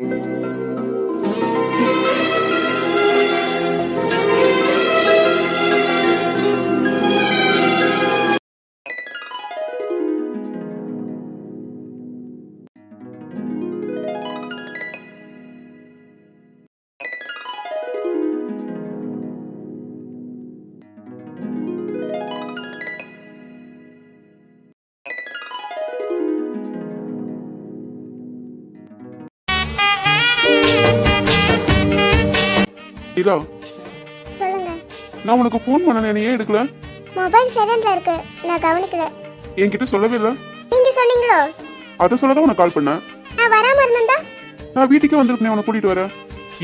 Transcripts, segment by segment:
Música நிலா சொல்லுங்க. நான் உனக்கு ஃபோன் பண்ண நீ ஏன் எடுக்கல? மொபைல் சைலண்ட்ல இருக்கு. நான் கவனிக்கல. என்கிட்ட சொல்லவே இல்லை. நீங்க சொன்னீங்களோ? அதை சொல்ல தான் உனக்கு கால் பண்ணேன். நான் வராம இருந்தேன்டா நான் வீட்டுக்கே வந்திருக்கேன் உன்னை கூட்டிட்டு வரேன்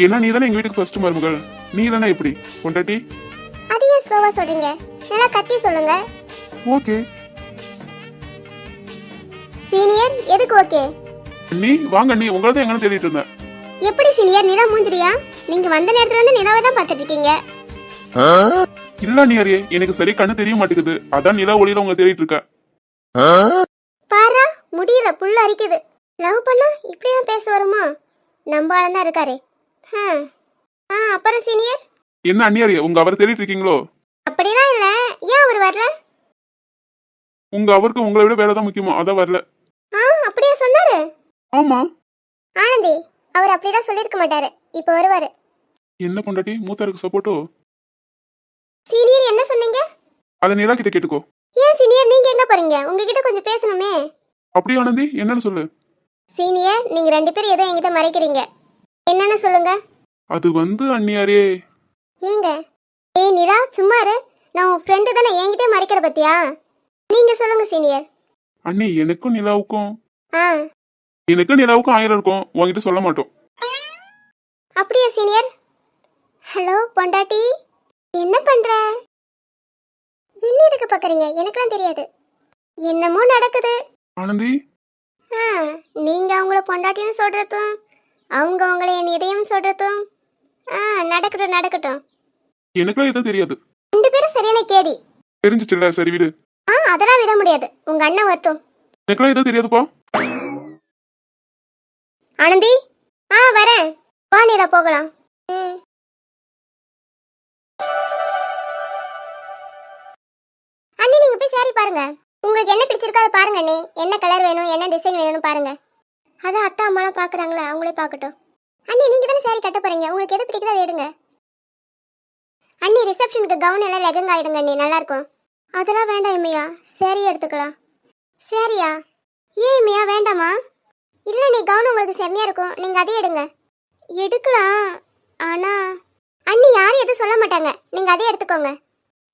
ஏன்னா நீ தானே எங்க வீட்டுக்கு ஃபர்ஸ்ட் மருமகள். நீ இல்லைன்னா எப்படி பொண்டாட்டி? அது ஏன் ஸ்லோவா சொல்றீங்க? நல்லா கத்தி சொல்லுங்க. ஓகே. சீனியர் எதுக்கு ஓகே நீ வாங்க நீ உங்களை தான் எங்கன்னு தேடிட்டு இருந்தேன். எப்படி சீனியர் நிலா மூஞ்சிரியா? நீங்க வந்த நேரத்துல இருந்து நிலாவை தான் பார்த்துட்டு இருக்கீங்க. இல்ல நீ அறியே எனக்கு சரி கண்ணு தெரிய மாட்டேங்குது. அதான் நிலா ஒளியில உங்களை தேடிட்டு இருக்க பாரா முடியல புல்ல அரிக்குது. லவ் பண்ணா இப்படிதான் பேச வருமா? நம்ம ஆளந்தான் இருக்காரே. ஆ ஆ அப்புறம் சீனியர்? என்ன அண்ணியாரியே உங்க அவரை தேடிட்டு இருக்கீங்களோ? அப்படிலாம் இல்ல. ஏன் அவர் வரல? உங்க அவருக்கு உங்களை விட வேலை தான் முக்கியமா? அதான் வரல. ஆ அப்படியே சொன்னாரு? ஆமா. ஆனந்தி அவர் அப்படிலாம் சொல்லியிருக்க மாட்டாரு. இப்போ வருவாரு. என்ன பொண்டாட்டி? மூத்தாருக்கு சப்போர்ட்டோ? சீனியர் என்ன சொன்னீங்க? அதை நிலா கிட்ட கேட்டுக்கோ. ஏன் சீனியர்? நீங்க எங்க போறீங்க? உங்ககிட்ட கொஞ்சம் பேசணுமே. அப்படியே ஆனந்தி என்னன்னு சொல்லு. சீனியர் நீங்க ரெண்டு பேரும் ஏதோ என்கிட்ட மறைக்கிறீங்க. என்னன்னு சொல்லுங்க. அது வந்து அண்ணியாரே. ஏங்க? ஏய் நிலா சும்மா இரு. நான் உன் ஃப்ரெண்டு தானே என்கிட்ட மறைக்கிற பத்தியா? நீங்க சொல்லுங்க சீனியர். அண்ணி எனக்கும் நிலாவுக்கும். ஆ. எனக்கும் நிலாவுக்கும் ஆயிரம் இருக்கும். உன்கிட்ட சொல்ல மாட்டோம். அப்படியா சீனியர்? ஹலோ பொண்டாட்டி என்ன பண்ற? என்ன எதுக்கு பாக்குறீங்க? எனக்குலாம் தெரியாது. என்னமோ நடக்குது. ஆனந்தி? ஆ நீங்க அவங்கள பொண்டாட்டின்னு சொல்றதும் அவங்க உங்களை என் இதயம் சொல்றதும் ஆ நடக்கட்டும் நடக்கட்டும். எனக்குலாம் எதுவும் தெரியாது. ரெண்டு பேரும் சரியான கேடி தெரிஞ்சிச்சுல்ல சரி விடு. ஆ அதெல்லாம் விட முடியாது. உங்க அண்ணன் வரட்டும். எனக்குலாம் எதுவும் தெரியாதுப்பா. ஆனந்தி? ஆ வரேன். வா போகலாம். ம். அண்ணி நீங்க போய் சாரி பாருங்க. உங்களுக்கு என்ன பிடிச்சிருக்கோ அதை பாருங்க அண்ணி. என்ன கலர் வேணும் என்ன டிசைன் வேணும்னு பாருங்க. அதான் அத்தா அம்மாலாம் பாக்குறாங்களா அவங்களே பார்க்கட்டும். அண்ணி நீங்க தானே சாரி கட்ட போறீங்க. உங்களுக்கு எது பிடிக்குதோ அதை எடுங்க. அண்ணி ரிசப்ஷனுக்கு கவுன் எல்லாம் லெகங்க ஆயிடுங்க அண்ணி. நல்லா இருக்கும். அதெல்லாம் வேண்டாம் இம்மையா. சாரி எடுத்துக்கலாம். சரியா ஏன் இம்மையா? வேண்டாமா? இல்லை நீ கவுன் உங்களுக்கு செம்மையாக இருக்கும். நீங்கள் அதே எடுங்க. எடுக்கலாம். ஆனா அண்ணி யாரும் எதுவும் சொல்ல மாட்டாங்க. நீங்க அதே எடுத்துக்கோங்க.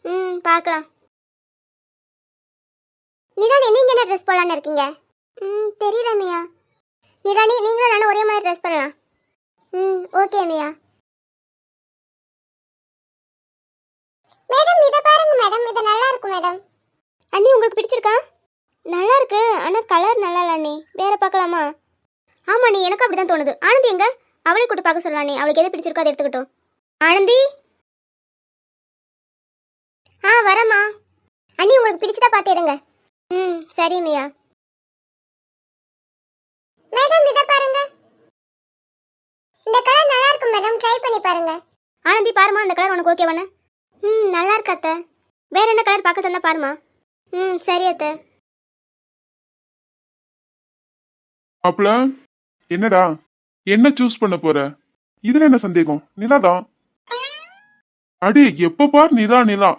ம் பார்க்கலாம். நிதானி நீங்க என்ன ட்ரெஸ் போடலான்னு இருக்கீங்க? ம் தெரியல மியா நிதானி நீங்களும் நானும் ஒரே மாதிரி ட்ரெஸ் பண்ணலாம். ம் ஓகே மியா மேடம் இதை பாருங்க மேடம். இது நல்லா இருக்கும் மேடம். அண்ணி உங்களுக்கு பிடிச்சிருக்கா? நல்லா இருக்கு ஆனா கலர் நல்லா இல்லை அண்ணி. வேற பார்க்கலாமா? ஆமா நீ எனக்கு அப்படிதான் தோணுது. ஆனந்தி எங்க? அவளை கூட்டு பார்க்க சொல்லலாம் நீ. அவளுக்கு எது பிடிச்சிருக்கோ அதை எடுத்துக்கிட்டோம். ஆனந்தி? ஆ வரமா அண்ணி உங்களுக்கு பிடிச்சதா பார்த்து எடுங்க. ம் சரி மியா மேடம் இதை பாருங்க. இந்த கலர் நல்லா இருக்கும் மேடம். ட்ரை பண்ணி பாருங்க. ஆனந்தி பாருமா இந்த கலர் உனக்கு ஓகேவானே ம் நல்லா இருக்கு அத்தை. வேற என்ன கலர் பார்க்க தந்தா பாருமா ம் சரி அத்தை. அப்பல என்னடா? என்ன சூஸ் பண்ண போற? இதுல என்ன சந்தேகம்? நிலாதான் அடே எப்ப பார் நிலா நிலா.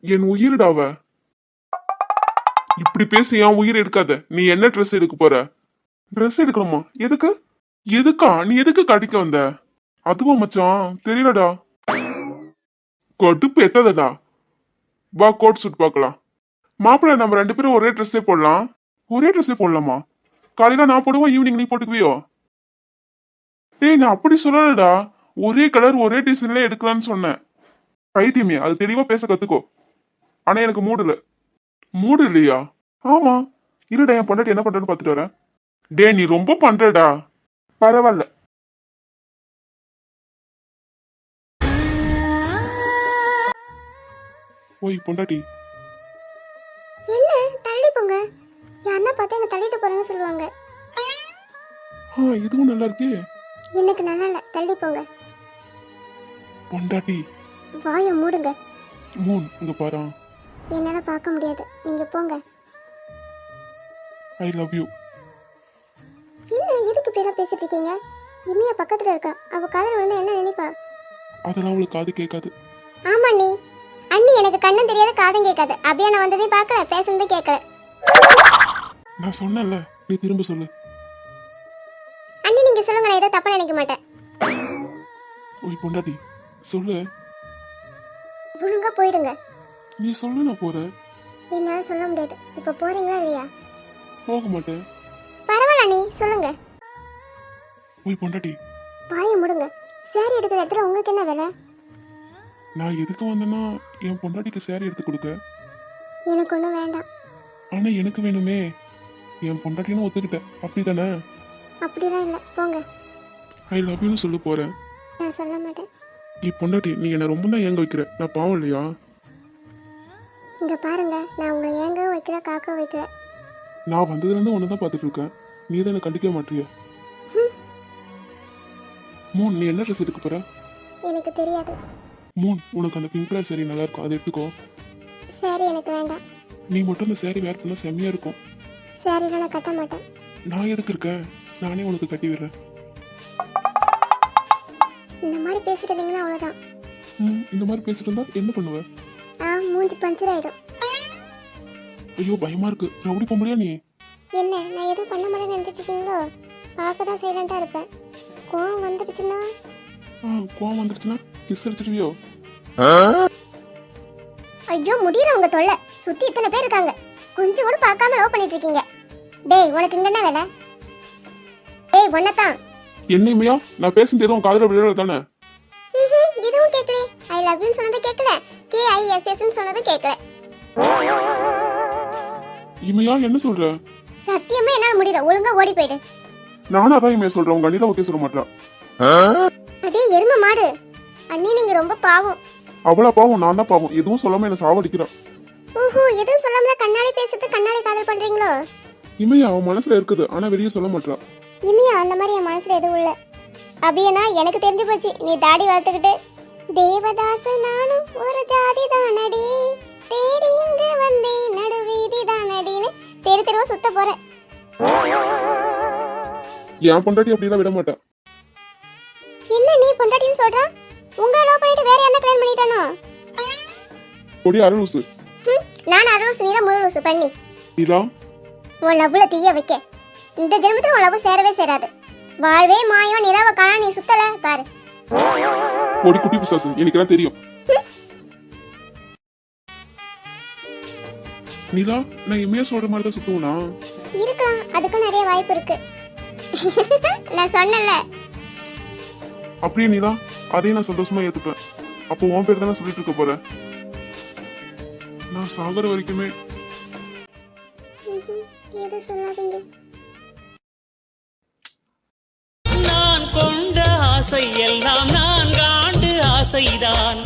என் உயிரிடாவ இப்படி பேசி என் உயிர் எடுக்காத. நீ என்ன ட்ரெஸ் எடுக்க போற? ட்ரெஸ் எடுக்கணுமா? எதுக்கு? எதுக்கா? நீ எதுக்கு கடிக்க வந்த? அதுவா மச்சான். தெரியலடா. கடுப்பு எத்ததடா வா கோட் சூட் பார்க்கலாம். மாப்பிள்ளை நம்ம ரெண்டு பேரும் ஒரே ட்ரெஸ்ஸே போடலாம். ஒரே ட்ரெஸ்ஸே போடலாமா? காலையில நான் போடுவோம் ஈவினிங் நீ போட்டுக்குவியோ? டேய் நான் அப்படி சொல்லலடா. ஒரே கலர் ஒரே டிசைன்ல எடுக்கலாம்னு சொன்னேன். பைத்தியமே அது தெளிவா பேச கத்துக்கோ. ஆனா எனக்கு மூடு இல்ல. மூடு இல்லையா? ஆமா. இருடா என் பொண்டாட்டி என்ன பண்றேன்னு பார்த்துட்டு வரேன். டே நீ ரொம்ப பண்றடா. பரவாயில்ல. ஓய் பொண்டாட்டி. என்ன? தள்ளி போங்க. அண்ணா பார்த்தா என்ன தள்ளிட்டு போறேன்னு சொல்லுவாங்க. ஆ இதுவும் நல்லா இருக்கே. எனக்கு நல்லா இல்லை. தள்ளி போங்க. பொண்டாட்டி. வாயை மூடுங்க. மூன் இங்க பாரு. என்னால பார்க்க முடியாது. நீங்க போங்க. ஐ லவ் யூ என்ன எதுக்கு பேரா பேசிட்டு இருக்கீங்க? இனியா பக்கத்துல இருக்கா. அவ காதல வந்து என்ன நினைப்பா? அதெல்லாம் அவளுக்கு காது கேட்காது. ஆமா நீ. அண்ணி எனக்கு கண்ணும் தெரியாத காதும் கேட்காது. அப்படியே நான் வந்ததையும் பார்க்கல பேசுனதும் கேட்கல. நான் சொன்னேன்ல நீ திரும்ப சொல்லு. சொல்லுங்க நான் ஏதோ தப்பா நினைக்க மாட்டேன். ஓய் பொண்டாட்டி சொல்லு. ஒழுங்கா போயிடுங்க. நீ சொல்லு நான் போறேன். என்னால சொல்ல முடியாது. இப்ப போறீங்களா இல்லையா? போக மாட்டேன். பரவாயில்ல அண்ணி சொல்லுங்க. ஓய் பொண்டாட்டி. வாயை மூடுங்க. சேரீ எடுக்கிற இடத்துல உங்களுக்கு என்ன வேலை? நான் எதுக்கு வந்தேன்னா என் பொண்டாட்டிக்கு சேரீ எடுத்து கொடுக்க. எனக்கு ஒன்றும் வேண்டாம். ஆனா எனக்கு வேணுமே. என் பொண்டாட்டின்னு ஒத்துக்கிட்டேன். அப்படிதானே அப்படிலாம் இல்லை. போங்க. ஐ லவ் யூன்னு சொல்ல போறேன். நான் சொல்ல மாட்டேன். நீ பொண்டாட்டி நீ என்ன ரொம்ப தான் ஏங்க வைக்கிற? நான் பாவம் இல்லையா? இங்க பாருங்க நான் உங்களை ஏங்க வைக்கல காக்க வைக்கல நான் வந்ததுலேருந்து ஒன்று தான் பார்த்துட்டு இருக்கேன். நீ தான் என்ன கண்டிக்க மாட்டிய. மூன் நீ என்ன ட்ரெஸ் எடுக்க போற? எனக்கு தெரியாது. மூன் உனக்கு அந்த பிங்க் கலர் saree நல்லா இருக்கும் அதை எடுத்துக்கோ. சரி எனக்கு வேண்டாம். நீ மட்டும் அந்த saree வேர் பண்ணா செம்மையா இருக்கும். சாரிலாம் நான் கட்ட மாட்டேன். நான் எதுக்கு இருக்கேன்? நானே உனக்கு கட்டி விடுறேன். இந்த மாதிரி பேசிட்டு இருந்தீங்கன்னா அவ்வளோதான் ம் இந்த மாதிரி பேசிட்டு இருந்தா என்ன பண்ணுவ? ஆ மூஞ்சி பஞ்சர் ஆயிடும். ஐயோ பயமா இருக்கு. ரவுடி பொம்பளையா நீ? என்ன நான் எதுவும் பண்ண மாட்டேன்னு நினைச்சிட்டு இருக்கீங்களோ? பார்க்க தான் சைலண்டாக இருப்பேன். கோவம் வந்துடுச்சுன்னா? ஆ கோவம் வந்துருச்சுன்னா கிஸ் அடிச்சிடுவியோ? ஐயோ முடியல உங்க தொல்லை. சுத்தி இத்தனை பேர் இருக்காங்க. கொஞ்சம் கூட பார்க்காம லவ் பண்ணிட்டு இருக்கீங்க. டேய் உனக்கு இங்க என்ன வேலை? டேய் ஒன்னதான் என்னையுமையா நான் பேசுனது எதுவும் காதல விழுற தானே? இதுவும் கேட்கல ஐ லவ் யூ சொன்னது கேட்கல. கே ஐ எஸ் எஸ் சொன்னதும் கேட்கல. இமையா என்ன சொல்ற? சத்தியமா என்னால முடியல. ஒழுங்கா ஓடி போயிடு. நானும் அதான் இமையா சொல்றேன். உங்க அண்ணிதான் ஓகே சொல்ல மாட்டேன் அடே எரும மாடு. அண்ணி நீங்க ரொம்ப பாவம். அவளா பாவம் நான் தான் பாவம். எதுவும் சொல்லாம என்ன சாவடிக்கிறான் ஓஹோ எதுவும் சொல்லாமல கண்ணாடி பேசுறது கண்ணாடி காதல் பண்றீங்களோ? இமையா அவன் மனசுல இருக்குது. ஆனா வெளியே சொல்ல மாட்டான் இனியா அந்த மாதிரி என் மனசுல எதுவும் இல்ல. அபியனா எனக்கு தெரிஞ்சு போச்சு. நீ தாடி வளர்த்துக்கிட்டு தேவதாசு நானும் ஒரு ஜாதி தானடி தேடி இங்க வந்தேன் நடுவீதி தானடின்னு தெரு தெருவா சுத்த போறேன். என் பொண்டாட்டி அப்படிலாம் விட மாட்டேன் என்ன நீ பொண்டாட்டின்னு சொல்ற? உங்க லவ் பண்ணிட்டு வேற என்ன கல்யாணம் பண்ணிட்டானோ? கொடி அரலூசு ஹம், நான் அருள் நீதான் முழு லூசு. பண்ணி. இதா உன் லவ்ல தீய வைக்க. இந்த ஜென்மத்துல உன் லவ் சேரவே சேராது. வாழ்வே மாயம் நிலாவை காண நீ சுத்தல பாரு. கொடி குட்டி பிசாசு எனக்குலாம் தெரியும். நிலா நான் இமையா சொல்ற மாதிரி தான் சுத்துவனா இருக்கலாம் அதுக்கும் நிறைய வாய்ப்பு இருக்கு. நான் சொன்னல அப்படியே நிலா அதையும் நான் சந்தோஷமா ஏத்துப்பேன். அப்போ உன் பேர் தானே சொல்லிட்டு இருக்க போற நான் சாகர வரைக்குமே எது சொல்லாதீங்க. கொண்ட ஆசை எல்லாம் நான்காண்டு ஆசைதான்.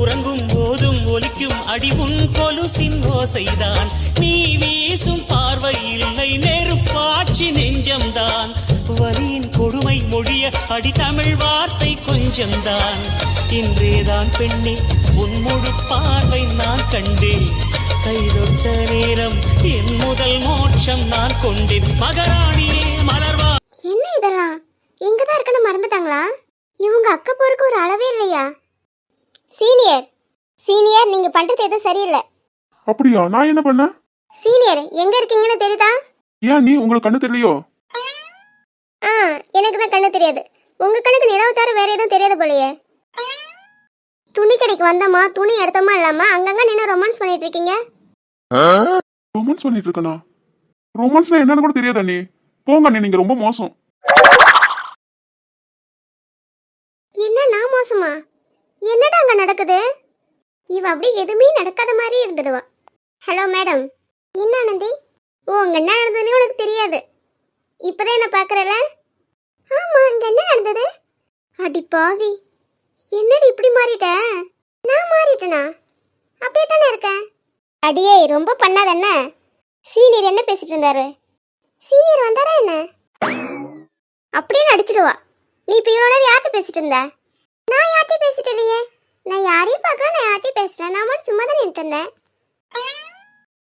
உறங்கும் போதும் ஒலிக்கும் அடி உன் கொலுசின் ஓசைதான். நீ வீசும் பார்வை இல்லை நெருப்பாட்சி நெஞ்சம்தான். வலியின் கொடுமை மொழிய அடி தமிழ் வார்த்தை கொஞ்சம்தான். இன்றேதான் பெண்ணே உன் முழு பார்வை நான் கண்டேன். கைதொட்ட நேரம் என் முதல் மோட்சம் நான் கொண்டேன். மகராணியே மலர் இங்க தான் இருக்கணும் மறந்துட்டாங்களா? இவங்க அக்க போருக்கு ஒரு அளவே இல்லையா? சீனியர் சீனியர் நீங்க பண்றது எதுவும் சரியில்லை. அப்படியா? நான் என்ன பண்ணேன்? சீனியர் எங்க இருக்கீங்கன்னு தெரியுதா? ஏன் நீ உங்களுக்கு கண்ணு தெரியலையோ? ஆ எனக்கு தான் கண்ணு தெரியாது. உங்க கண்ணுக்கு நிலவு தவிர வேற எதுவும் தெரியாது போலயே. துணி கடைக்கு வந்தோமா? துணி எடுத்தோமா இல்லாம? அங்கங்க நின்று ரொமான்ஸ் பண்ணிட்டு இருக்கீங்க? ரொமான்ஸ் பண்ணிட்டு இருக்கனா? ரொமான்ஸ்னா என்னன்னு கூட தெரியாதா நீ? போங்க அண்ணே நீங்க ரொம்ப மோசம் என்ன நான் மோசமா என்னடா அங்க நடக்குது? இவ அப்படி எதுவுமே நடக்காத மாதிரி இருந்துடுவா. ஹலோ மேடம் என்ன ஆனந்தி? ஓ அங்க என்ன நடந்ததுன்னு உனக்கு தெரியாது. இப்பதான் என்ன பாக்குறல? ஆமா அங்க என்ன நடந்தது? அடி பாவி. என்னடி இப்படி மாறிட்ட? நான் மாறிட்டனா? அப்படியே தானே இருக்கேன் அடியே ரொம்ப பண்ணாத என்ன? சீனியர் என்ன பேசிட்டு இருந்தாரு? சீனியர் வந்தாரா என்ன? அப்படின்னு அடிச்சிடுவா. நீ இப்போ இவ்வளோ நேரம் யார்கிட்ட பேசிட்டு இருந்த? நான் யார்கிட்டயும் பேசிட்டு இல்லையே. நான் யாரையும் பார்க்கல நான் யார்கிட்டயும் பேசுறேன் நான் மட்டும் சும்மா தான் நின்றுட்டு இருந்தேன்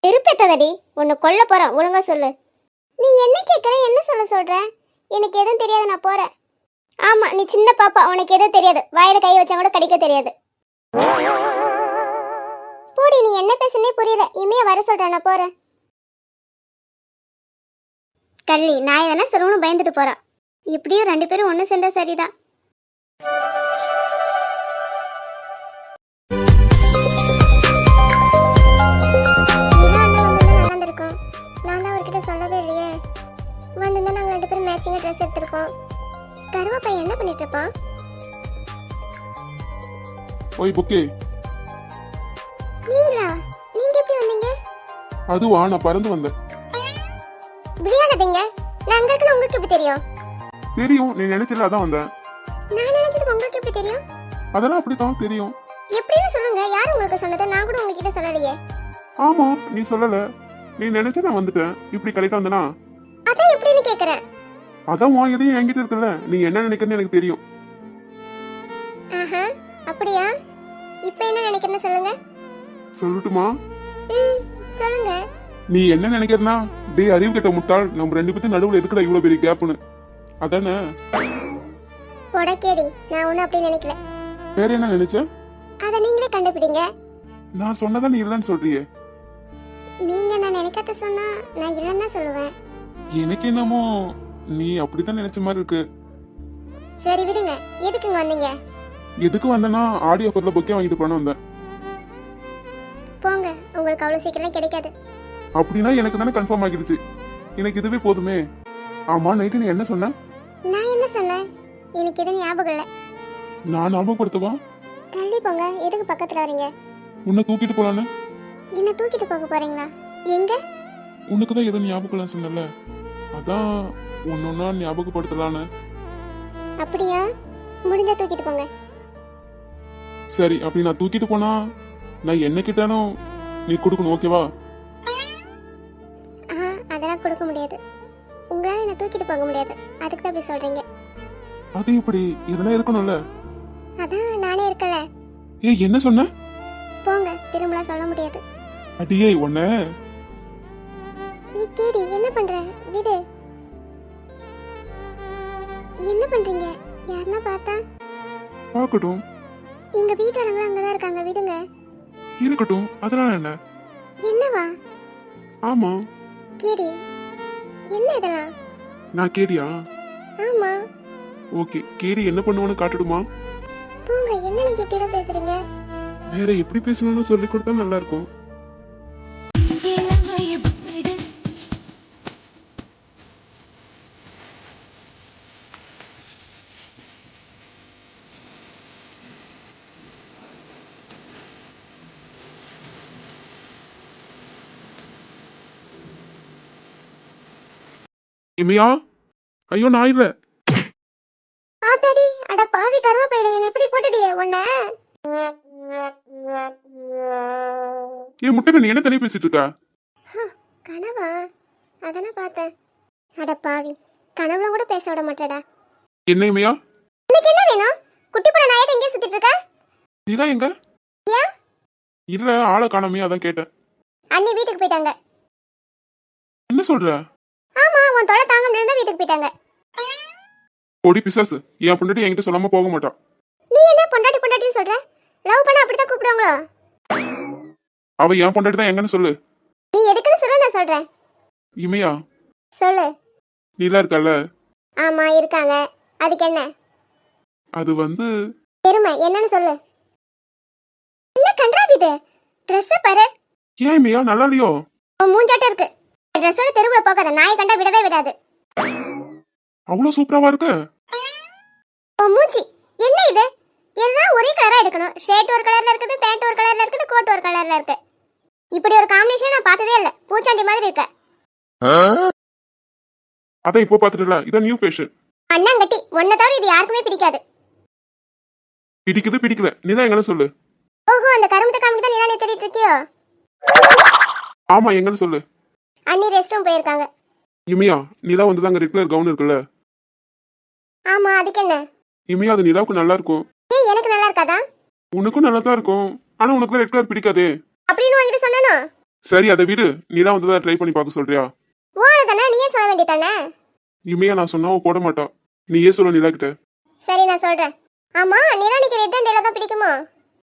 வெறுப்பேத்ததடி உன்னை கொல்ல போறேன். ஒழுங்கா சொல்லு. நீ என்ன கேட்குற என்ன சொல்ல சொல்ற? எனக்கு எதுவும் தெரியாது நான் போறேன். ஆமா நீ சின்ன பாப்பா. உனக்கு எதுவும் தெரியாது. வாயில கை வச்சா கூட கடிக்க தெரியாது. போடி நீ என்ன பேசுனே புரியல. இமைய வர சொல்றேன் நான் போறேன். கள்ளி நான் எதனா சொல்லணும்னு பயந்துட்டு போறான் இப்படியும் ரெண்டு பேரும் ஒன்று சேர்ந்தா சரிதான். மேட்சிங்காக ட்ரெஸ் எடுத்திருக்கோம். கருவா பையன் என்ன பண்ணிட்டு இருப்பான் ஓய் புக்கே. நீங்களா? நீங்க எப்படி வந்தீங்க? அதுவா நான் பறந்து வந்தேன். விளையாடாதீங்க. நான் அங்க இருக்கணும் உங்களுக்கு எப்படி தெரியும்? தெரியும் நீ நினைச்சல அதான் வந்தேன். நான் நினைச்சது உங்களுக்கு எப்படி தெரியும்? அதெல்லாம் அப்படித்தான் தெரியும். எப்படின்னு சொல்லுங்க. யார் உங்களுக்கு சொன்னது? நான் கூட உங்ககிட்ட சொல்லலையே. ஆமா நீ சொல்லல. நீ நினைச்ச நான் வந்துட்டேன். இப்படி கரெக்டா வந்தனா? அதான் எப்படின்னு கேக்குறேன். அதான் உன் எதையும் என்கிட்ட இருக்குல்ல. நீ என்ன நினைக்கிறன்னு எனக்கு தெரியும். ஆஹா அப்படியா? இப்போ என்ன நினைக்கிறேன்னு சொல்லுங்க. சொல்லட்டுமா? சொல்லுங்க. நீ என்ன நினைக்கிறனா டேய் அறிவு கெட்ட முட்டாள் நம்ம ரெண்டு பேத்துக்கு நடுவுல எதுக்குடா இவ்வளவு பெரிய கேப்னு அதானே? பொடக்கேடி நான் ஒன்றும் அப்படி நினைக்கல. வேற என்ன நினைச்ச? அதை நீங்களே கண்டுபிடிங்க. நான் சொன்னதா நீ இல்லைன்னு சொல்றியே. நீங்க நான் நினைக்காத சொன்னா நான் இல்லைன்னு சொல்லுவேன். எனக்கு என்னமோ நீ அப்படித்தான் நினைச்ச மாதிரி இருக்கு. சரி விடுங்க. எதுக்குங்க வந்தீங்க? எதுக்கு வந்தேன்னா ஆடி ஆஃபர்ல பொக்கே வாங்கிட்டு போன வந்தேன். போங்க. உங்களுக்கு அவ்வளோ சீக்கிரம் கிடைக்காது. அப்படின்னா எனக்கு தானே கன்ஃபார்ம் ஆகிடுச்சு. எனக்கு இதுவே போதுமே. ஆமா நைட்டு நீ என்ன சொன்ன? நான் என்ன சொன்னேன்? எனக்கு எதுவும் ஞாபகம் இல்லை. நான் ஞாபகப்படுத்தவா? தள்ளி போங்க. எதுக்கு பக்கத்தில் வரீங்க? உன்னை தூக்கிட்டு போலான்னு. என்ன தூக்கிட்டு போக போறீங்களா? எங்க? உனக்கு தான் எதுவும் ஞாபகம் இல்லைன்னு சொன்னல அதான் ஒன்னொன்னா ஞாபகப்படுத்தலான்னு. அப்படியா? முடிஞ்சா தூக்கிட்டு போங்க. சரி அப்படி நான் தூக்கிட்டு போனா நான் என்ன கிட்டாலும் நீ கொடுக்கணும் ஓகேவா? அதெல்லாம் கொடுக்க முடியாது. உங்களால என்ன தூக்கிட்டு போக முடியாது. அதுக்கு தான் அப்படி சொல்றீங்க. அது இப்படி இதெல்லாம் இருக்கணும்ல. அதான் நானே இருக்கல. ஏய் என்ன சொன்ன? போங்க திரும்பலாம் சொல்ல முடியாது. அடியே உன்ன. நீ கேடி என்ன பண்ற? விடு. என்ன பண்றீங்க? யாருன்னா பார்த்தா? பார்க்கட்டும். எங்க வீட்டாளங்களும் அங்கதான் இருக்காங்க. விடுங்க. இருக்கட்டும். அதனால என்ன? என்னவா? ஆமா. கேடி. என்ன இதெல்லாம்? நான் கேடியா? ஆமா. ஓகே. கேடி என்ன பண்ணுவான்னு காட்டுடுமா? போங்க. என்ன நீங்க இப்படி பேசுறீங்க? வேற எப்படி பேசணும்னு சொல்லி கொடுத்தா நல்லா இருக்கும். இமையா ஐயோ நான் இல்ல ஆத்தாடி அட பாவி கருவேப்பிலை என்ன எப்படி போட்டுடியே உன்ன? ஏன் முட்டை நீ என்ன தனியா பேசிட்டு இருக்க? கனவா? அதானே பார்த்தேன். அட பாவி கனவுல கூட பேச விட மாட்டேடா. என்ன இமையா உனக்கு என்ன வேணும்? குட்டி படம் நாயத்தை எங்கேயும் சுத்திட்டு இருக்க? நீதான் எங்க? ஏன்? இல்ல ஆளை காணாமே அதான் கேட்டேன். அண்ணி வீட்டுக்கு போயிட்டாங்க. என்ன சொல்ற? உன் தொலை தாங்க முடியல வீட்டுக்கு போயிட்டாங்க. பொடி பிசாசு என் பொண்டாட்டி என்கிட்ட சொல்லாம போக மாட்டான் நீ என்ன பொண்டாட்டி பொண்டாட்டின்னு சொல்ற? லவ் பண்ண அப்படிதான் கூப்பிடுவாங்களோ? அவ என் பொண்டாட்டி தான் எங்கன்னு சொல்லு. நீ எதுக்குன்னு சொல்ல நான் சொல்றேன். இமையா? சொல்லு. நீலா இருக்கல்ல ஆமா இருக்காங்க. அதுக்கு என்ன? அது வந்து பெருமை என்னன்னு சொல்லு. என்ன கன்றாவி இது? ட்ரெஸ் பாரு. ஏன் இமையா நல்லா இல்லையோ? உன் மூஞ்சாட்டம் இருக்கு. ட்ரெஸ்ஸோட தெருவுல போகாத. நாயை கண்டா விடவே விடாது. அவ்வளவு சூப்பராவா இருக்கு? மூஞ்சி. என்ன இது? எல்லாம் ஒரே கலரா எடுக்கணும். ஷர்ட் ஒரு கலர்ல இருக்குது பேண்ட் ஒரு கலர்ல இருக்குது கோட் ஒரு கலர்ல இருக்கு. இப்படி ஒரு காம்பினேஷன் நான் பார்த்ததே இல்ல. பூச்சாண்டி மாதிரி இருக்க. அதான் இப்போ பாத்துட்டுல இதான் நியூ ஃபேஷன் அண்ணாங்கட்டி உன்னை தவிர இது யாருக்குமே பிடிக்காது. பிடிக்குது பிடிக்கல. நீதான் எங்கன்னு சொல்லு. ஓஹோ அந்த கரும்பு காமிக்கு தான் நீ தேடிட்டு இருக்கியோ? ஆமா எங்கன்னு சொல்லு. அண்ணி ரெஸ்ட் ரூம் போயிருக்காங்க. இமையா நீதான் வந்து அங்க ரெகுலர் கவுன் இருக்குல்ல? ஆமா அதுக்கு என்ன? இனிமே அது நிலாவுக்கு நல்லா இருக்கும் ஏன் எனக்கு நல்லா இருக்காதா உனக்கும் நல்லா தான் இருக்கும் ஆனா உனக்கு ரெட் கலர் பிடிக்காதே. அப்படின்னு உங்ககிட்ட சொன்னனோ? சரி அதை விடு. நிலா வந்து தான் ட்ரை பண்ணி பார்க்க சொல்றியா? ஓன தானே நீயே சொல்ல வேண்டியதானே? இமையா நான் சொன்னா அவ போட மாட்டா. நீயே சொல்ல நிலா கிட்ட சரி நான் சொல்றேன். ஆமா நிலானிக்கு ரெட் அண்ட் தான் பிடிக்குமோ?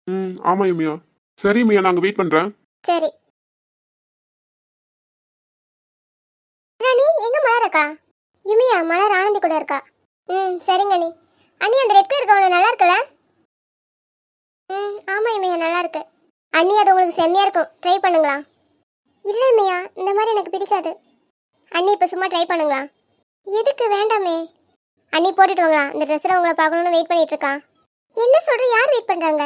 ம் ஆமா இமையா. சரி இமையா நாங்க வெயிட் பண்றேன். சரி. எங்க மலர் இருக்கா யுமியா மலர் ஆனந்தி கூட இருக்கா? ம் சரிங்க அண்ணி. அண்ணி அந்த ரெட் கலர் கவுன் நல்லா இருக்குல்ல? ம் ஆமா இமையா நல்லா இருக்கு. அண்ணி அது உங்களுக்கு செம்மையா இருக்கும். ட்ரை பண்ணுங்களா? இல்லை இமையா இந்த மாதிரி எனக்கு பிடிக்காது. அண்ணி இப்போ சும்மா ட்ரை பண்ணுங்களா? எதுக்கு வேண்டாமே. அண்ணி போட்டுட்டு வாங்களா? இந்த ட்ரெஸ்ஸில் உங்களை பார்க்கணும்னு வெயிட் பண்ணிட்டு இருக்கான் என்ன சொல்ற? யார் வெயிட் பண்றாங்க?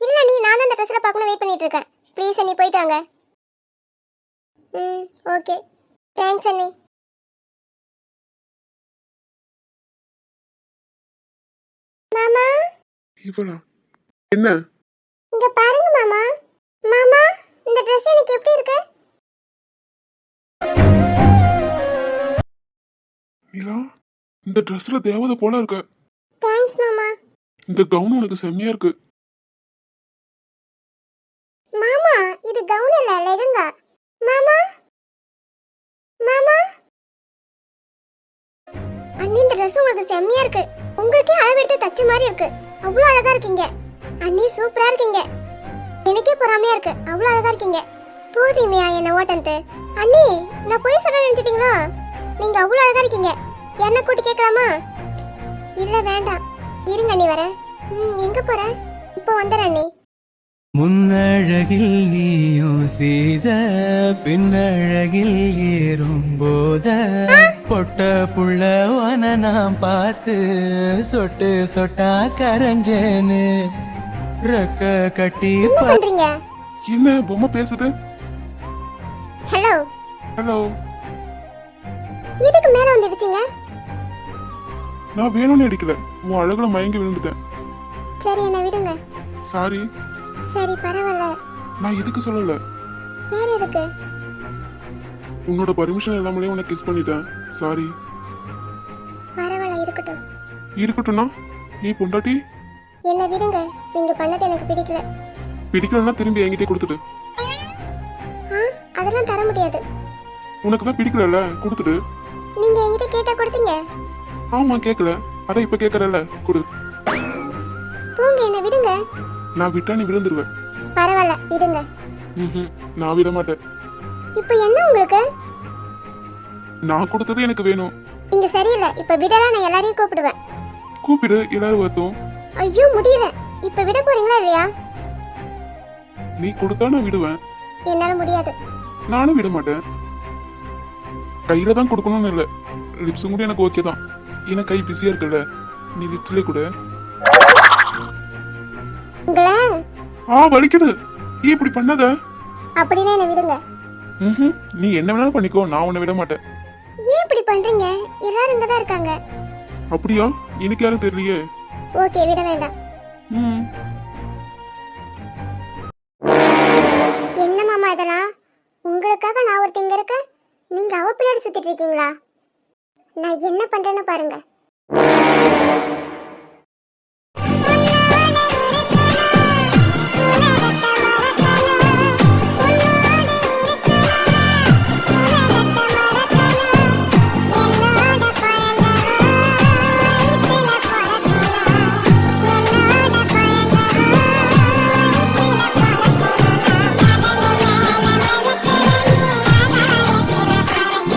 இல்ல நீ நான் தான் இந்த ட்ரெஸ்ஸில் பார்க்கணும் வெயிட் பண்ணிட்டு இருக்கேன். ப்ளீஸ் அண்ணி போயிட்டு வாங்க. ம் ஓகே தேங்க்ஸ் அண்ணி. மாமா? இவளா? என்ன? இங்க பாருங்க மாமா. மாமா இந்த ட்ரெஸ் எனக்கு எப்படி இருக்கு? நிலா இந்த ட்ரெஸ்ல தேவதை போல இருக்க. தேங்க்ஸ் மாமா. இந்த கவுன் உனக்கு செம்மையா இருக்கு. மாமா இது கவுன் இல்ல லெகங்கா மாமா? மாமா? அண்ணி இந்த ட்ரெஸ் உங்களுக்கு செம்மையா இருக்கு. உங்களுக்கே அளவெடுத்து தச்ச மாதிரி இருக்கு. அவ்வளோ அழகா இருக்கீங்க. அண்ணி சூப்பரா இருக்கீங்க. எனக்கே பொறாமையா இருக்கு. அவ்வளோ அழகா இருக்கீங்க. போதுமையா என்ன ஓட்டன்ட்டு? அண்ணி நான் போய் சொல்ல நினைச்சிட்டீங்களோ? நீங்க அவ்வளோ அழகா இருக்கீங்க. என்ன கூட்டி கேட்கலாமா? இல்ல வேண்டாம். இருங்க அண்ணி வரேன். ம் எங்க போறேன் இப்போ வந்துடுறேன் அண்ணி. முன்னழகில் நீ செய்த பின்னழகில் ஏறும் போத பொட்ட புள்ளவன நான் பார்த்து சொட்டு சொட்டா கரைஞ்சேன்னு ரெக்க கட்டி என்ன பண்றீங்க? என்ன பொம்மை பேசுது? ஹலோ ஹலோ இதுக்கு மேல வந்து இடிச்சீங்க நான் வேணும்னு அடிக்கல. உன் அழகுல மயங்கி விழுந்துட்டேன். சரி என்ன விடுங்க. சாரி சரி பரவாயில்ல. நான் இதுக்கு சொல்லல? வேற எதுக்கு உன்னோட பர்மிஷன் இல்லாமலே உன்னை கிஸ் பண்ணிட்டேன். சாரி பரவாயில்ல இருக்கட்டும். இருக்கட்டும்னா? நீ பொண்டாட்டி. என்ன விடுங்க. நீங்க பண்ணது எனக்கு பிடிக்கல. பிடிக்கலன்னா திரும்பி என்கிட்டே கொடுத்துட்டு ஆ அதெல்லாம் தர முடியாது. உனக்கு தான் பிடிக்கலல்ல? கொடுத்துட்டு நீங்க என்கிட்ட கேட்டா கொடுத்தீங்க? ஆமா கேட்கல அதான் இப்ப கேட்கறல்ல கொடு. போங்க என்ன விடுங்க. நான் விட்டா நீ விழுந்துருவேன் பரவாயில்ல விடுங்க. நான் விட மாட்டேன். இப்போ என்ன உங்களுக்கு? நான் கொடுத்தது எனக்கு வேணும். நீங்க சரியில்லை. இப்ப விடலாம் நான் எல்லாரையும் கூப்பிடுவேன். கூப்பிடு எல்லாரும் வரட்டும். ஐயோ முடியல. இப்ப விட போறீங்களா இல்லையா? நீ கொடுத்தா நான் விடுவேன். என்னால முடியாது. நானும் விட மாட்டேன். கையில தான் கொடுக்கணும்னு இல்ல. லிப்ஸும் கூட எனக்கு ஓகே தான். ஏன்னா கை பிஸியா இருக்குல்ல. நீ லிப்ஸ்லயே கூட. உங்களை? ஆ வலிக்குது. நீ இப்படி பண்ணாத. அப்படின்னா என்ன விடுங்க. நீ என்ன வேணாலும் பண்ணிக்கோ நான் உன்னை விட மாட்டேன். ஏன் இப்படி பண்றீங்க? எல்லாரும் இங்க தான் இருக்காங்க. அப்படியா? எனக்கு யாரும் தெரியலையே. ஓகே விட வேண்டாம். ம். என்ன மாமா இதெல்லாம்? உங்களுக்காக நான் ஒருத்தங்க இருக்க நீங்க அவ பின்னாடி சுத்திட்டு இருக்கீங்களா? நான் என்ன பண்றேன்னு பாருங்க.